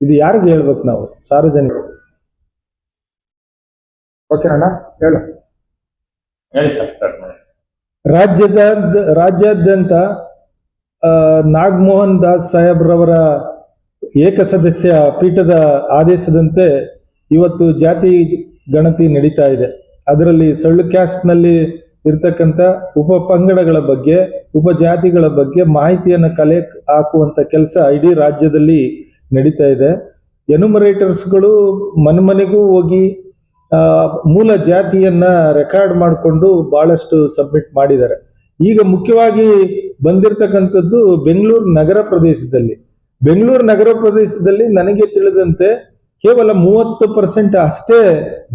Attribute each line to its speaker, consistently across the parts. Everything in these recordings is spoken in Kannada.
Speaker 1: ಇದು ಯಾರಿಗೆ ಹೇಳ್ಬೇಕು ನಾವು? ಸಾರ್ವಜನಿಕರು ಓಕೆನಣ್ಣ ಹೇಳು.
Speaker 2: ಹೇಳಿ ಸರ್ ಸ್ಟಾರ್ಟ್ ಮಾಡಿ.
Speaker 1: ರಾಜ್ಯದ ರಾಜ್ಯಾದ್ಯಂತ ಆ, ನಾಗಮೋಹನ್ ದಾಸ್ ಸಾಹೇಬ್ರವರ ಏಕಸದಸ್ಯ ಪೀಠದ ಆದೇಶದಂತೆ ಇವತ್ತು ಜಾತಿ ಗಣತಿ ನಡೀತಾ ಇದೆ. ಅದರಲ್ಲಿ ಸಳ್ಳು ಕ್ಯಾಸ್ಟ್ನಲ್ಲಿ ಇರ್ತಕ್ಕಂಥ ಉಪ ಪಂಗಡಗಳ ಬಗ್ಗೆ ಉಪಜಾತಿಗಳ ಬಗ್ಗೆ ಮಾಹಿತಿಯನ್ನು ಕಲೆ ಹಾಕುವಂತ ಕೆಲಸ ಇಡೀ ರಾಜ್ಯದಲ್ಲಿ ನಡೀತಾ ಇದೆ. ಎನುಮರೇಟರ್ಸ್ಗಳು ಮನೆಮನೆಗೂ ಹೋಗಿ ಮೂಲ ಜಾತಿಯನ್ನ ರೆಕಾರ್ಡ್ ಮಾಡಿಕೊಂಡು ಬಹಳಷ್ಟು ಸಬ್ಮಿಟ್ ಮಾಡಿದ್ದಾರೆ. ಈಗ ಮುಖ್ಯವಾಗಿ ಬಂದಿರತಕ್ಕಂಥದ್ದು ಬೆಂಗಳೂರು ನಗರ ಪ್ರದೇಶದಲ್ಲಿ. ಬೆಂಗಳೂರು ನಗರ ಪ್ರದೇಶದಲ್ಲಿ ನನಗೆ ತಿಳಿದಂತೆ ಕೇವಲ ಮೂವತ್ತು ಪರ್ಸೆಂಟ್ ಅಷ್ಟೇ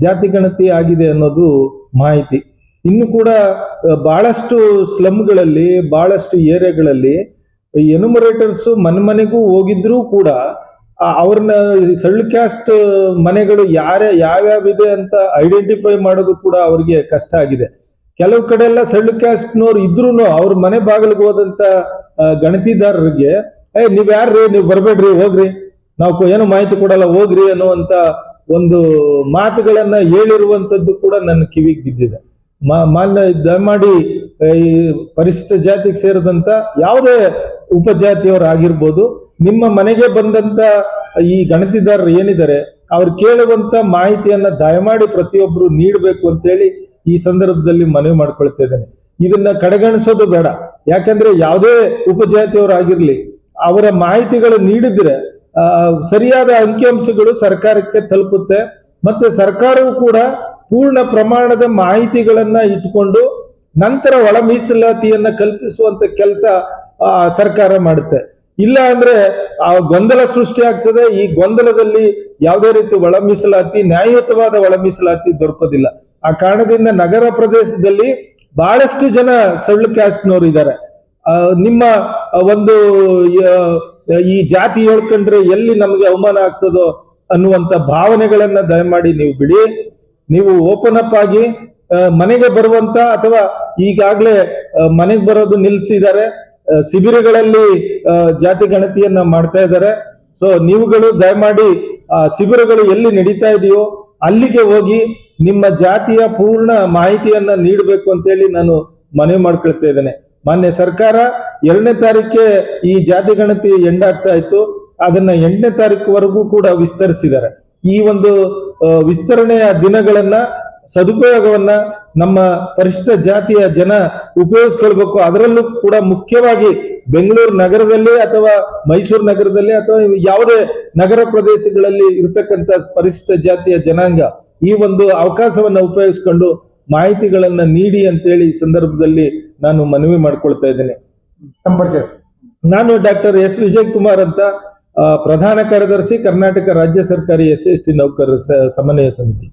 Speaker 1: ಜಾತಿ ಗಣತಿ ಆಗಿದೆ ಅನ್ನೋದು ಮಾಹಿತಿ. ಇನ್ನು ಕೂಡ ಬಹಳಷ್ಟು ಸ್ಲಮ್ಗಳಲ್ಲಿ ಬಹಳಷ್ಟು ಏರಿಯಾಗಳಲ್ಲಿ ಎನುಮರೇಟರ್ಸ್ ಮನೆ ಮನೆಗೂ ಹೋಗಿದ್ರೂ ಕೂಡ ಅವ್ರನ್ನ ಸಳ್ಳು ಕ್ಯಾಸ್ಟ್ ಮನೆಗಳು ಯಾರೇ, ಯಾವ್ಯಾವಿದೆ ಅಂತ ಐಡೆಂಟಿಫೈ ಮಾಡೋದು ಕೂಡ ಅವ್ರಿಗೆ ಕಷ್ಟ ಆಗಿದೆ. ಕೆಲವು ಕಡೆ ಎಲ್ಲ ಸಳ್ಳು ಕ್ಯಾಸ್ಟ್ನವ್ರು ಇದ್ರು ಅವ್ರ ಮನೆ ಬಾಗಿಲಿಗೆ ಹೋದಂತ ಗಣತಿದಾರರಿಗೆ, ಏ, ನೀವ್ ಯಾರ್ರಿ? ನೀವು ಬರ್ಬೇಡ್ರಿ, ಹೋಗ್ರಿ. ನಾವು ಏನು ಮಾಹಿತಿ ಕೊಡಲ್ಲ, ಹೋಗ್ರಿ ಅನ್ನುವಂತ ಒಂದು ಮಾತುಗಳನ್ನ ಹೇಳಿರುವಂತದ್ದು ಕೂಡ ನನ್ನ ಕಿವಿಗೆ ಬಿದ್ದಿದೆ. ಮಾನ್ಯ, ದಯಮಾಡಿ, ಈ ಪರಿಶಿಷ್ಟ ಜಾತಿಗೆ ಸೇರಿದಂತ ಯಾವುದೇ ಉಪಜಾತಿಯವರು ಆಗಿರ್ಬೋದು ನಿಮ್ಮ ಮನೆಗೆ ಬಂದಂತ ಈ ಗಣತಿದಾರರು ಏನಿದ್ದಾರೆ, ಅವ್ರು ಕೇಳುವಂತ ಮಾಹಿತಿಯನ್ನ ದಯಮಾಡಿ ಪ್ರತಿಯೊಬ್ಬರು ನೀಡಬೇಕು ಅಂತೇಳಿ ಈ ಸಂದರ್ಭದಲ್ಲಿ ಮನವಿ ಮಾಡ್ಕೊಳ್ತಾ ಇದ್ದೇನೆ. ಇದನ್ನ ಕಡೆಗಣಿಸೋದು ಬೇಡ. ಯಾಕಂದ್ರೆ ಯಾವುದೇ ಉಪಜಾತಿಯವರಾಗಿರ್ಲಿ, ಅವರ ಮಾಹಿತಿಗಳು ನೀಡಿದ್ರೆ ಸರಿಯಾದ ಅಂಕಿಅಂಶಗಳು ಸರ್ಕಾರಕ್ಕೆ ತಲುಪುತ್ತೆ. ಮತ್ತೆ ಸರ್ಕಾರವು ಕೂಡ ಪೂರ್ಣ ಪ್ರಮಾಣದ ಮಾಹಿತಿಗಳನ್ನ ಇಟ್ಕೊಂಡು, ನಂತರ ಒಳ ಮೀಸಲಾತಿಯನ್ನ ಕಲ್ಪಿಸುವಂತ ಕೆಲಸ ಸರ್ಕಾರ ಮಾಡುತ್ತೆ. ಇಲ್ಲ ಅಂದ್ರೆ ಆ ಗೊಂದಲ ಸೃಷ್ಟಿ ಆಗ್ತದೆ. ಈ ಗೊಂದಲದಲ್ಲಿ ಯಾವುದೇ ರೀತಿ ಒಳ ಮೀಸಲಾತಿ ನ್ಯಾಯಯುತವಾದ ಒಳ ದೊರಕೋದಿಲ್ಲ. ಆ ಕಾರಣದಿಂದ ನಗರ ಪ್ರದೇಶದಲ್ಲಿ ಬಹಳಷ್ಟು ಜನ ಸಳ್ಳು ಕ್ಯಾಸ್ಟ್ನವರು ಇದ್ದಾರೆ ನಿಮ್ಮ ಒಂದು ಈ ಜಾತಿ ಹೇಳ್ಕೊಂಡ್ರೆ ಎಲ್ಲಿ ನಮಗೆ ಅವಮಾನ ಆಗ್ತದೋ ಅನ್ನುವಂತ ಭಾವನೆಗಳನ್ನ ದಯಮಾಡಿ ನೀವು ಬಿಡಿ. ನೀವು ಓಪನ್ ಅಪ್ ಆಗಿ ಮನೆಗೆ ಬರುವಂತ ಅಥವಾ ಈಗಾಗ್ಲೇ ಮನೆಗೆ ಬರೋದು ನಿಲ್ಲಿಸಿದ್ದಾರೆ ಆ, ಶಿಬಿರಗಳಲ್ಲಿ ಜಾತಿ ಗಣತಿಯನ್ನ ಮಾಡ್ತಾ ಇದ್ದಾರೆ. ಸೊ ನೀವುಗಳು ದಯಮಾಡಿ, ಆ, ಶಿಬಿರಗಳು ಎಲ್ಲಿ ನಡೀತಾ ಇದೆಯೋ ಅಲ್ಲಿಗೆ ಹೋಗಿ ನಿಮ್ಮ ಜಾತಿಯ ಪೂರ್ಣ ಮಾಹಿತಿಯನ್ನ ನೀಡಬೇಕು ಅಂತೇಳಿ ನಾನು ಮನವಿ ಮಾಡ್ಕೊಳ್ತಾ ಇದ್ದೇನೆ. ಮಾನ್ಯ ಸರ್ಕಾರ, ಎರಡನೇ ತಾರೀಕೆ ಈ ಜಾತಿ ಗಣತಿ ಎಂಡ್ ಆಗ್ತಾ ಇತ್ತು. ಅದನ್ನ ಎಂಟನೇ ತಾರೀಕುವರೆಗೂ ಕೂಡ ವಿಸ್ತರಿಸಿದ್ದಾರೆ. ಈ ಒಂದು ವಿಸ್ತರಣೆಯ ದಿನಗಳನ್ನ ಸದುಪಯೋಗವನ್ನ ನಮ್ಮ ಪರಿಶಿಷ್ಟ ಜಾತಿಯ ಜನ ಉಪಯೋಗಿಸ್ಕೊಳ್ಬೇಕು. ಅದರಲ್ಲೂ ಕೂಡ ಮುಖ್ಯವಾಗಿ ಬೆಂಗಳೂರು ನಗರದಲ್ಲಿ ಅಥವಾ ಮೈಸೂರು ನಗರದಲ್ಲಿ ಅಥವಾ ಯಾವುದೇ ನಗರ ಪ್ರದೇಶಗಳಲ್ಲಿ ಇರತಕ್ಕಂತ ಪರಿಶಿಷ್ಟ ಜಾತಿಯ ಜನಾಂಗ ಈ ಒಂದು ಅವಕಾಶವನ್ನ ಉಪಯೋಗಿಸ್ಕೊಂಡು ಮಾಹಿತಿಗಳನ್ನ ನೀಡಿ ಅಂತೇಳಿ ಈ ಸಂದರ್ಭದಲ್ಲಿ ನಾನು ಮನವಿ ಮಾಡ್ಕೊಳ್ತಾ ಇದ್ದೇನೆ. ನಾನು ಡಾಕ್ಟರ್ ಎಸ್ ವಿಜಯ್ ಕುಮಾರ್ ಅಂತ ಪ್ರಧಾನ ಕಾರ್ಯದರ್ಶಿ ಕರ್ನಾಟಕ ರಾಜ್ಯ ಸರ್ಕಾರಿ ಎಸ್ ಎಸ್ ಟಿ ನೌಕರರ ಸಮನ್ವಯ ಸಮಿತಿ.